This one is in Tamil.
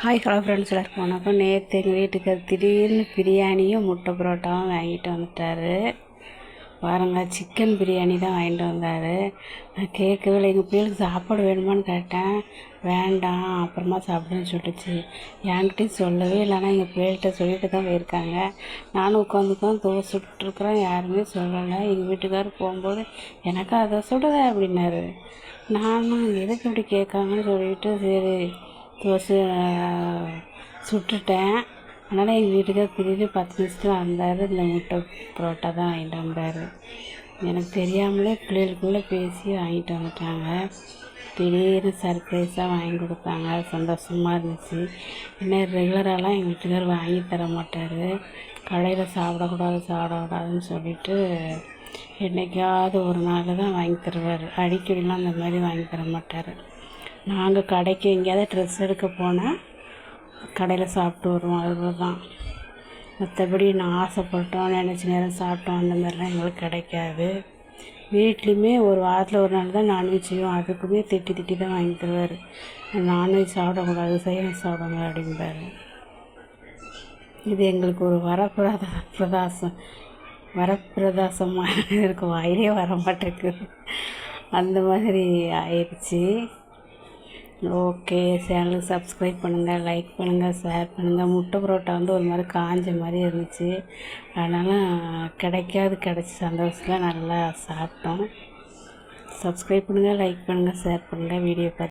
ஹாய் ஹலோ ஃப்ரெண்ட்ஸ் எல்லாருக்கும் வணக்கம். நேற்று எங்கள் வீட்டுக்கு திடீர்னு பிரியாணியும் முட்டை பரோட்டாவும் வாங்கிட்டு வந்துட்டாரு. பாருங்க சிக்கன் பிரியாணி தான் வாங்கிட்டு வந்தார். நான் கேட்கவே இல்லை எங்கள் பிள்ளைகளுக்கு சாப்பாடு வேணுமான்னு கேட்டேன். வேண்டாம் அப்புறமா சாப்பிடுன்னு சொல்லிச்சு. என்கிட்டையும் சொல்லவே இல்லைன்னா எங்கள் பிள்ளைகிட்ட சொல்லிட்டு தான் போயிருக்காங்க. நானும் உட்காந்து உட்காந்து தோசை சுட்டுருக்குறேன் யாருமே சொல்லலை. எங்கள் வீட்டுக்காரர் போகும்போது எனக்கு அதை சுடுதா அப்படின்னாரு. நானும் எதுக்கு இப்படி கேட்காங்கன்னு சொல்லிட்டு சரி தோசை சுட்டுட்டேன். அதனால் எங்கள் வீட்டுக்கார் திடீர்னு பத்து நிமிஷத்தில் வந்தார். இந்த முட்டை புரோட்டா தான் வாங்கிட்டு வந்தார். எனக்கு தெரியாமலே பிள்ளைகளுக்குள்ளே பேசி வாங்கிட்டு வந்துட்டாங்க. திடீர்னு சர்ப்ரைஸாக வாங்கி கொடுத்தாங்க. சந்தோஷமாக இருந்துச்சு. என்ன ரெகுலராகலாம் எங்கள் வீட்டுக்கார் வாங்கி தர மாட்டார். கடையில் சாப்பிடக்கூடாது சாப்பிடக்கூடாதுன்னு சொல்லிட்டு என்றைக்காவது ஒரு நாள் தான் வாங்கி தருவார். அடிக்கடிலாம் அந்த மாதிரி வாங்கி தர மாட்டார். நாங்கள் கடைக்கு எங்கேயாவது ட்ரெஸ் எடுக்க போனால் கடையில் சாப்பிட்டு வருவோம். அவ்வளோதான் மற்றபடி நான் ஆசைப்பட்டோம் நினச்ச நேரம் சாப்பிட்டோம். அந்த மாதிரிலாம் எங்களுக்கு கிடைக்காது. வீட்லேயுமே ஒரு வாரத்தில் ஒரு நாள் தான் நான்வெஜ் செய்வோம் அதுக்குமே திட்டி திட்டி தான் வாங்கி தருவார். நான்வெஜ் சாப்பிடக்கூடாது சைவம் சாப்பிடுங்க அப்படிம்பாரு. இது எங்களுக்கு ஒரு வரப்பிரத பிரதாசம். வரப்பிரதாசமாக இருக்கு வாயிலே வர மாட்டேங்குது அந்த மாதிரி ஆயிடுச்சு. ஓகே சேனலுக்கு சப்ஸ்கிரைப் பண்ணுங்கள் லைக் பண்ணுங்கள் ஷேர் பண்ணுங்கள் முட்டை புரோட்டா வந்து ஒரு மாதிரி காஞ்ச மாதிரி இருந்துச்சு. அதனால் கிடைக்காது கிடச்சி சந்தோஷத்தில் நல்லா சாப்பிட்டோம். சப்ஸ்கிரைப் பண்ணுங்கள் லைக் பண்ணுங்கள் ஷேர் பண்ணுங்கள் வீடியோ பார்த்து